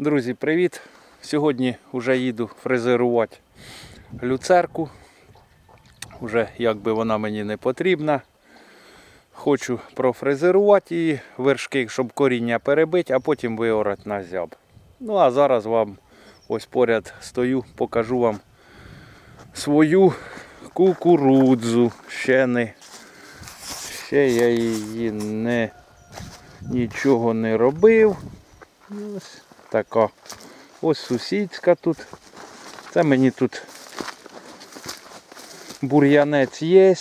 Друзі, привіт! Сьогодні вже їду фрезерувати люцерку. Уже якби вона мені не потрібна. Хочу профрезерувати її вершки, щоб коріння перебити, а потім виорати на зяб. Ну а зараз вам ось поряд стою, покажу вам свою кукурудзу. Ще не ще я її не нічого не робив. Ось така. Ось сусідська тут. Це мені тут бур'янець є.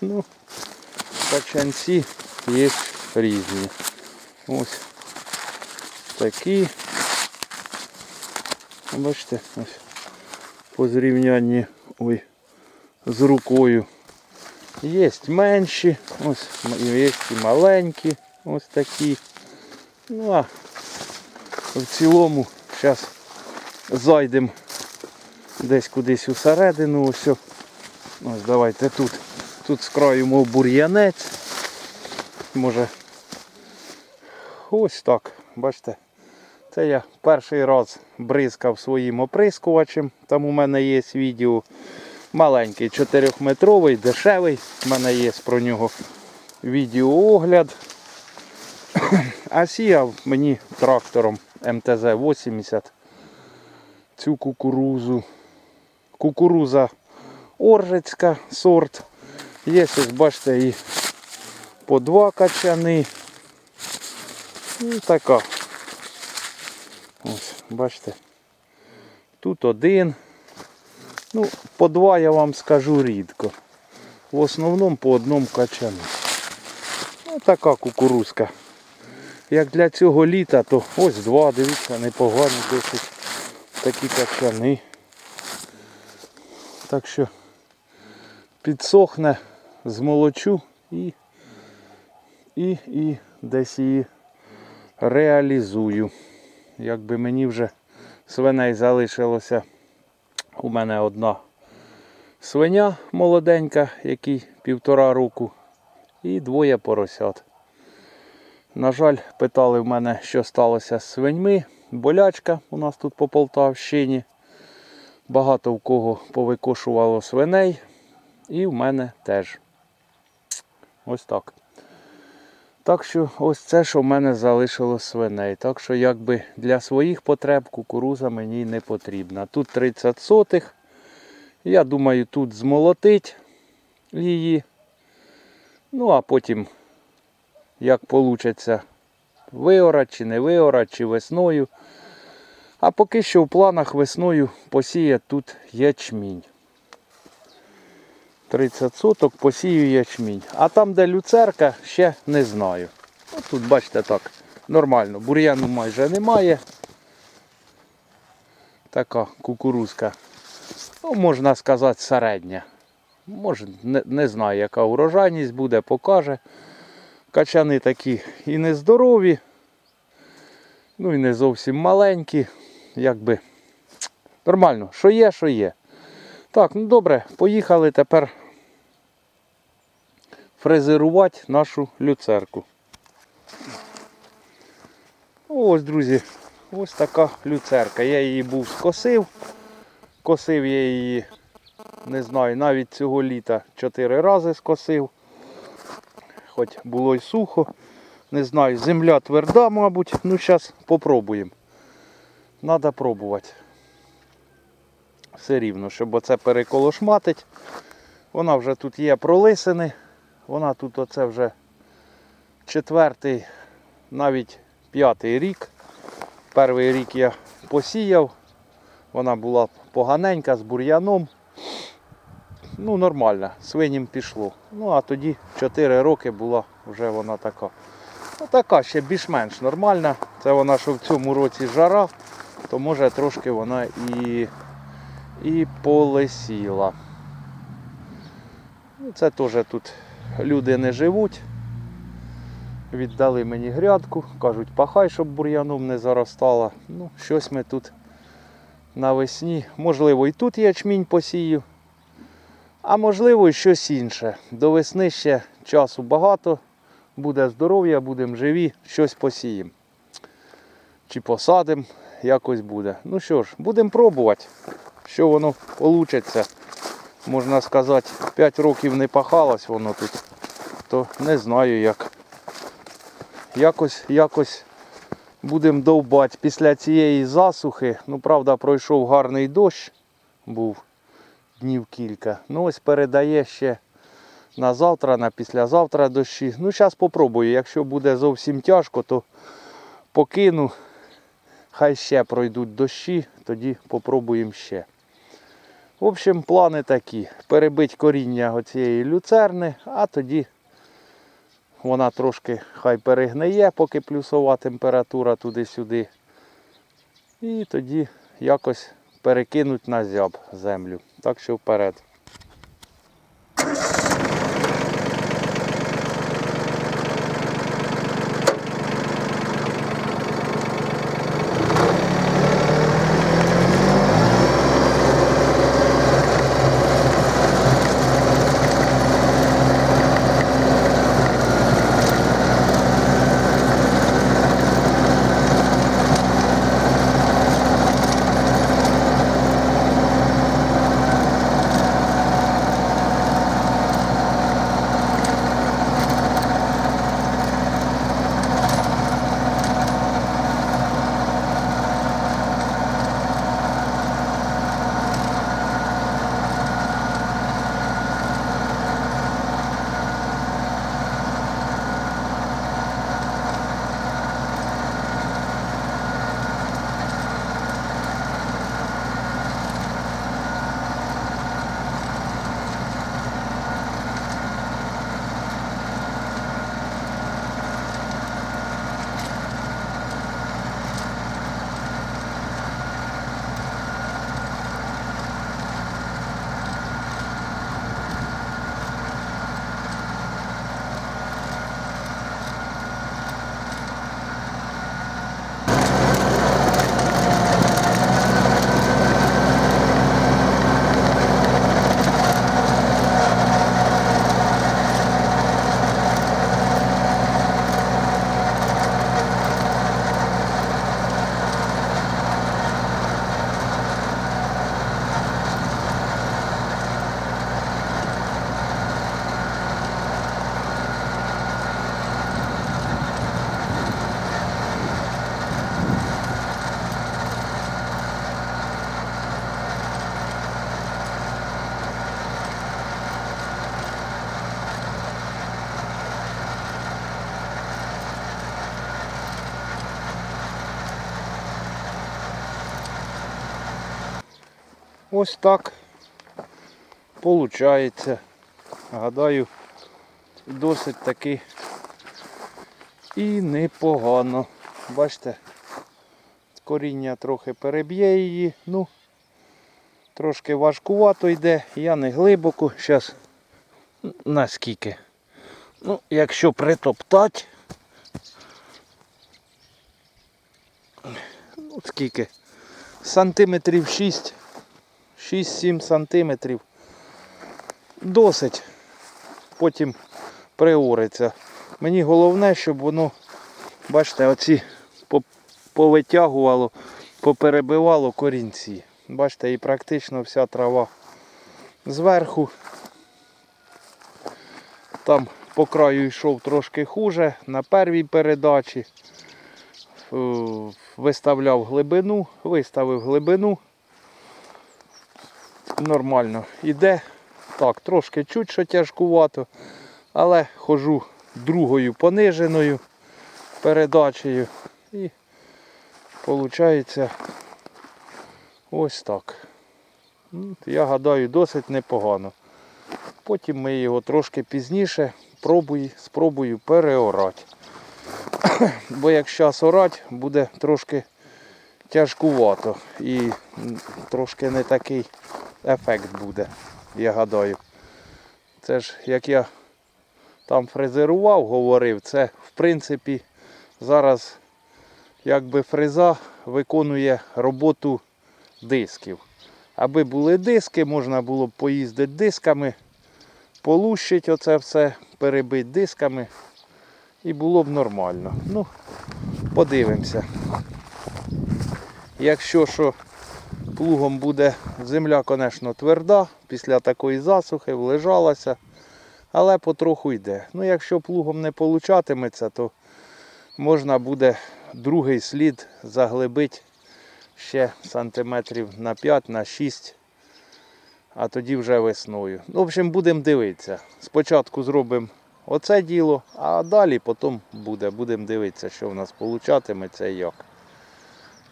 Ну, качанці є різні. Ось такі. Бачите, ось по зрівнянні ой, з рукою. Є менші, ось є і маленькі, ось такі. Ну а в цілому зараз зайдемо десь кудись усередину. Ось, ось давайте тут. Тут з бур'янець. Може ось так, бачите. Це я перший раз бризкав своїм оприскувачем. Там у мене є відео маленький 4-метровий, дешевий. У мене є про нього відеоогляд. А сіяв мені трактором МТЗ-80 цю кукурузу. Кукуруза Оржицька сорт. Є ось, бачите, і по два качани. Ну, така. Ось, бачите. Тут один. Ну, по два я вам скажу рідко. В основному по одному качану. Ну, така кукурузка. Як для цього літа, то ось два, дивіться, непогані досить такі качани. Так що підсохне, змолочу і, і, і десь її реалізую. Якби мені вже свиней залишилося у мене одна свиня молоденька, якій півтора року, і двоє поросят. На жаль, питали в мене, що сталося з свиньми. Болячка у нас тут по Полтавщині. Багато в кого повикошувало свиней. І в мене теж. Ось так. Так що ось це, що в мене залишилось свиней. Так що якби для своїх потреб кукуруза мені не потрібна. Тут 30 сотих. Я думаю, тут змолотить її. Ну а потім як вийде виорати чи не виорати, чи весною. А поки що в планах весною посіє тут ячмінь. 30 соток посію ячмінь. А там, де люцерка, ще не знаю. От тут, бачите, так, нормально. Бур'яну майже немає. Така кукурузка. Ну, можна сказати, середня. Може, не, не знаю, яка урожайність буде, покаже. Качани такі і нездорові, ну і не зовсім маленькі. Якби нормально, що є, що є. Так, ну добре, поїхали тепер фрезерувати нашу люцерку. Ось, друзі, ось така люцерка. Я її був скосив. Косив я її, не знаю, навіть цього літа 4 рази скосив хоч було й сухо. Не знаю, земля тверда, мабуть. Ну, зараз попробуємо. Треба пробувати. Все рівно, щоб оце переколошматить. Вона вже тут є пролисини. Вона тут оце вже четвертий, навіть п'ятий рік. Перший рік я посіяв. Вона була поганенька з бур'яном ну нормально, свиням пішло. Ну а тоді 4 роки була вже вона така. Ну така ще більш-менш нормальна. Це вона, що в цьому році жара, то може трошки вона і і полисіла. Ну, Це теж тут люди не живуть. Віддали мені грядку, кажуть, пахай, щоб бур'яном не заростала. Ну, щось ми тут навесні. Можливо, і тут ячмінь посію. А можливо і щось інше. До весни ще часу багато. Буде здоров'я, будемо живі, щось посіємо. Чи посадимо, якось буде. Ну що ж, будемо пробувати, що воно вийде. Можна сказати, 5 років не пахалось воно тут, то не знаю як. Якось, якось будемо довбати після цієї засухи. Ну, правда, пройшов гарний дощ, був днів кілька. Ну ось передає ще на завтра, на післязавтра дощі. Ну, зараз попробую. Якщо буде зовсім тяжко, то покину. Хай ще пройдуть дощі, тоді попробуємо ще. В общем, плани такі. Перебить коріння оцієї люцерни, а тоді вона трошки хай перегниє, поки плюсова температура туди-сюди. І тоді якось перекинуть на зяб землю. Так що вперед. Ось так получається. Гадаю, досить таки і непогано. Бачите, коріння трохи переб'є її. Ну, трошки важкувато йде, я не глибоко. Зараз наскільки. Ну, якщо притоптати. Ну, скільки? Сантиметрів 6. 6-7 сантиметрів. Досить. Потім приориться. Мені головне, щоб воно, бачите, оці повитягувало, поперебивало корінці. Бачите, і практично вся трава зверху. Там по краю йшов трошки хуже, на первій передачі. Е, Виставляв глибину, виставив глибину нормально іде. Так, трошки чуть що тяжкувато, але хожу другою пониженою передачею і виходить ось так. Я гадаю, досить непогано. Потім ми його трошки пізніше пробую, спробую переорати. Бо як зараз орати, буде трошки тяжкувато і трошки не такий ефект буде, я гадаю. Це ж як я там фрезерував, говорив, це в принципі зараз якби фреза виконує роботу дисків. Аби були диски, можна було б поїздити дисками, полущити оце все, перебити дисками і було б нормально. Ну, подивимося Якщо що плугом буде земля, звісно, тверда, після такої засухи влежалася, але потроху йде. Ну, якщо плугом не получатиметься, то можна буде другий слід заглибити ще сантиметрів на 5, на 6, а тоді вже весною. В общем, будемо дивитися. Спочатку зробимо оце діло, а далі потім буде. Будемо дивитися, що в нас получатиметься і як.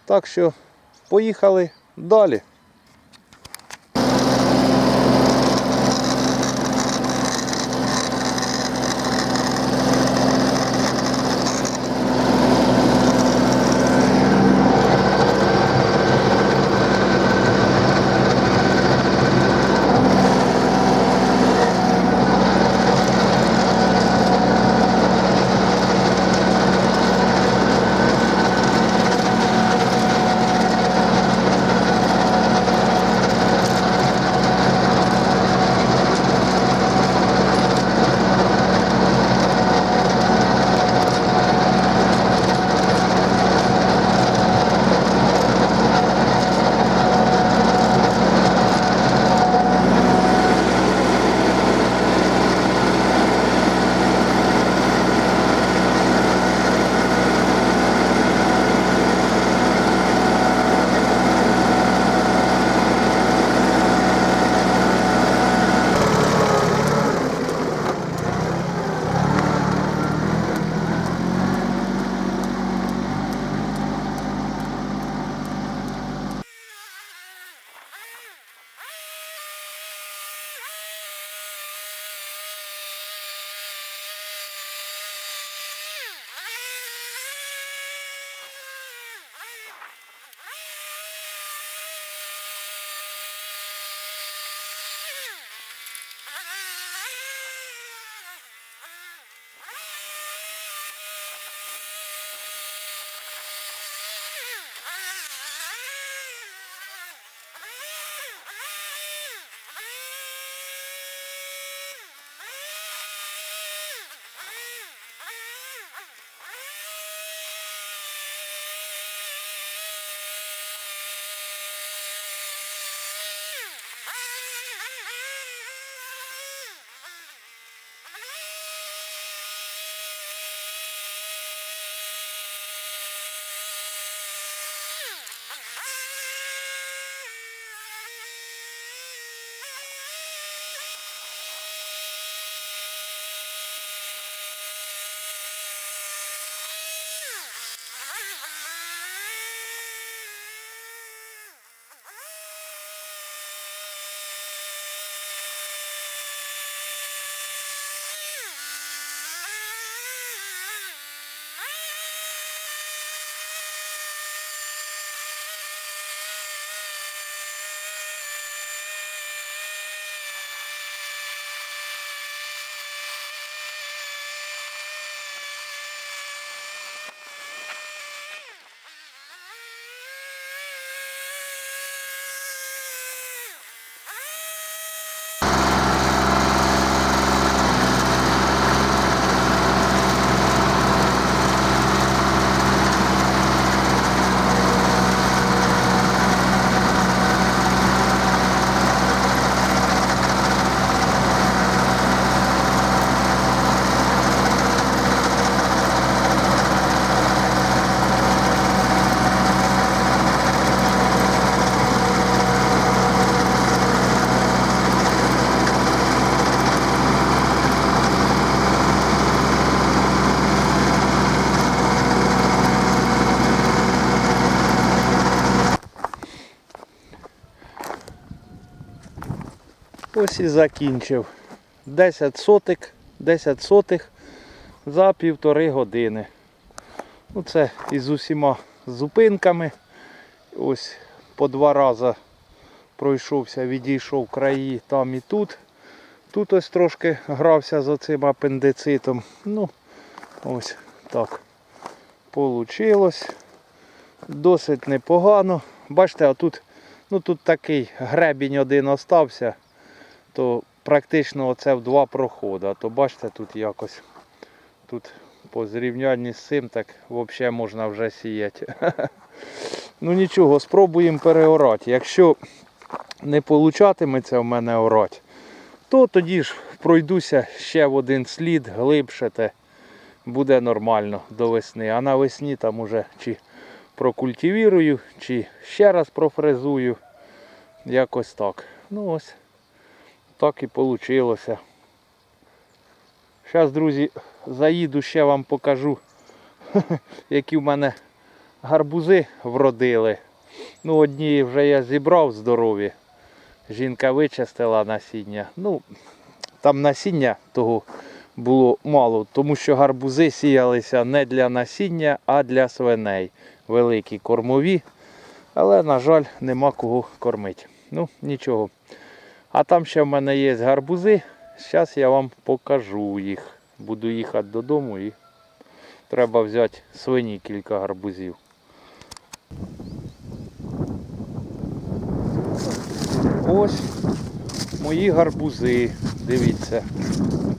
Так що поїхали далі. Yeah. Ось і закінчив. 10 сотик, 10 сотих за півтори години. Ну, це із усіма зупинками. Ось по два рази пройшовся, відійшов краї там і тут. Тут ось трошки грався з оцим апендицитом. Ну, ось так получилось. Досить непогано. Бачите, а тут, ну, тут такий гребінь один остався то практично оце в два проходи. А то бачите, тут якось тут по зрівнянні з цим, так взагалі можна вже сіяти. Ну нічого, спробуємо переорати. Якщо не получатиметься в мене орати, то тоді ж пройдуся ще в один слід, глибше те буде нормально до весни. А навесні там уже чи прокультивірую, чи ще раз профрезую. Якось так. Ну ось, так і вийшло. Зараз, друзі, заїду ще вам покажу, які в мене гарбузи вродили. Ну, одні вже я зібрав здорові. Жінка вичистила насіння. Ну, там насіння того було мало, тому що гарбузи сіялися не для насіння, а для свиней. Великі кормові. Але, на жаль, нема кого кормити. Ну, нічого. А там ще в мене є гарбузи. Зараз я вам покажу їх. Буду їхати додому і треба взяти свині кілька гарбузів. Ось мої гарбузи. Дивіться.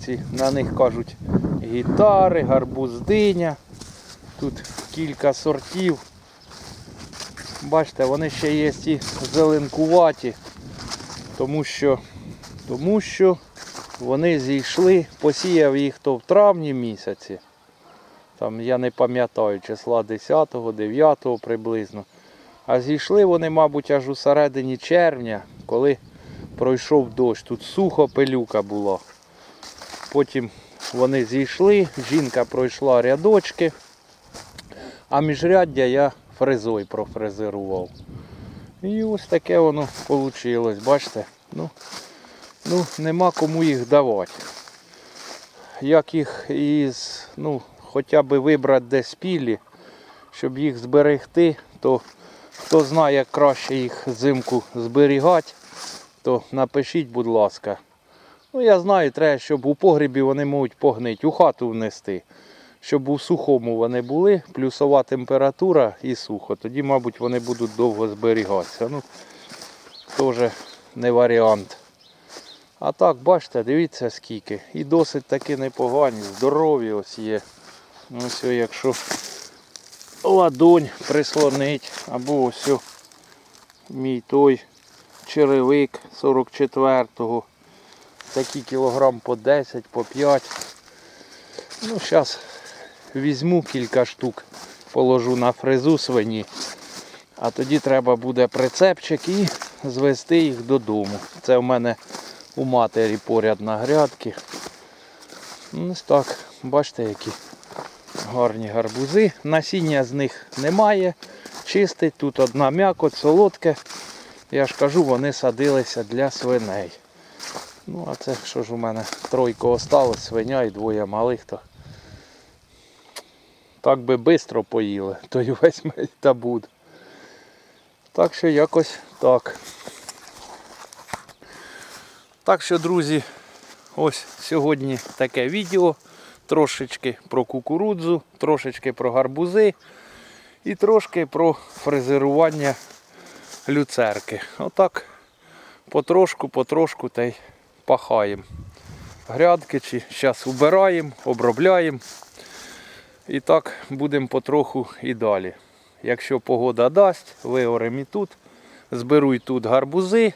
Ці, на них кажуть гітари, гарбуздиня. Тут кілька сортів. Бачите, вони ще є і зеленкуваті, тому що, тому що вони зійшли, посіяв їх то в травні місяці. Там я не пам'ятаю числа 10-го, 9-го приблизно. А зійшли вони, мабуть, аж у середині червня, коли пройшов дощ. Тут сухо пилюка була. Потім вони зійшли, жінка пройшла рядочки, а міжряддя я фрезою профрезерував. І ось таке воно вийшло, бачите? Ну, ну, нема кому їх давати. Як їх із, ну, хоча б вибрати десь пілі, щоб їх зберегти, то хто знає, як краще їх взимку зберігати, то напишіть, будь ласка. Ну, я знаю, треба, щоб у погрібі вони можуть погнити, у хату внести. Щоб у сухому вони були, плюсова температура і сухо. Тоді, мабуть, вони будуть довго зберігатися. Ну, теж не варіант. А так, бачите, дивіться скільки. І досить таки непогані, здорові ось є. Ось якщо ладонь прислонить, або ось мій той черевик 44-го. Такі кілограм по 10, по 5. Ну, зараз візьму кілька штук, положу на фрезу свині. А тоді треба буде прицепчик і звезти їх додому. Це в мене у матері поряд на грядки. Ну, Ось так, бачите, які гарні гарбузи. Насіння з них немає. Чистий, тут одна м'якоть, солодке. Я ж кажу, вони садилися для свиней. Ну, а це що ж у мене тройко осталось, свиня і двоє малих, то так би швидко поїли, то й весь та буде. Так що якось так. Так що, друзі, ось сьогодні таке відео. Трошечки про кукурудзу, трошечки про гарбузи і трошки про фрезерування люцерки. Отак потрошку, потрошку та й пахаємо. Грядки чи зараз убираємо, обробляємо. І так будемо потроху і далі. Якщо погода дасть, виоремо і тут, зберу і тут гарбузи,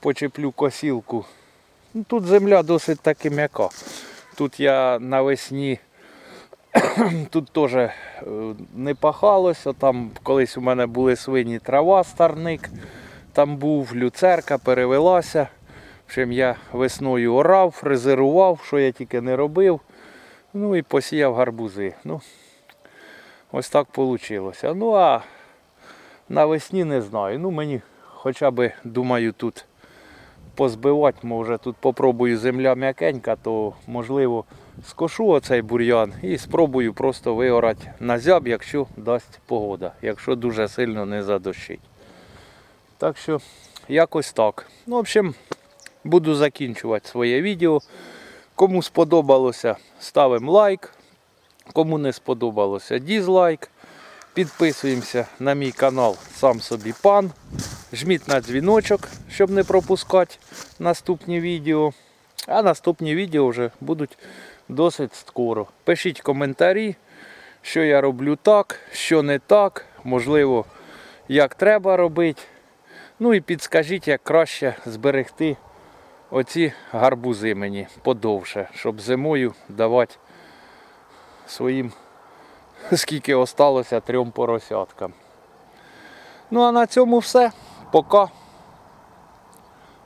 почеплю косілку. Ну, Тут земля досить таки м'яка. Тут я навесні тут теж е, не пахалося. Там колись у мене були свині трава, старник. Там був люцерка, перевелася. В общем, я весною орав, фрезерував, що я тільки не робив. Ну і посіяв гарбузи. Ну, ось так вийшло. Ну а навесні не знаю. Ну мені хоча б, думаю, тут позбивати, може тут попробую земля м'якенька, то можливо скошу оцей бур'ян і спробую просто виорати на зяб, якщо дасть погода, якщо дуже сильно не задощить. Так що якось так. Ну, в общем, буду закінчувати своє відео. Кому сподобалося, ставимо лайк. Кому не сподобалося, дізлайк. Підписуємося на мій канал Сам собі пан. Жміть на дзвіночок, щоб не пропускати наступні відео. А наступні відео вже будуть досить скоро. Пишіть коментарі, що я роблю так, що не так. Можливо, як треба робити. Ну і підскажіть, як краще зберегти оці гарбузи мені подовше, щоб зимою давати своїм, скільки осталося, трьом поросяткам. Ну а на цьому все. Пока.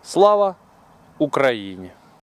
Слава Україні!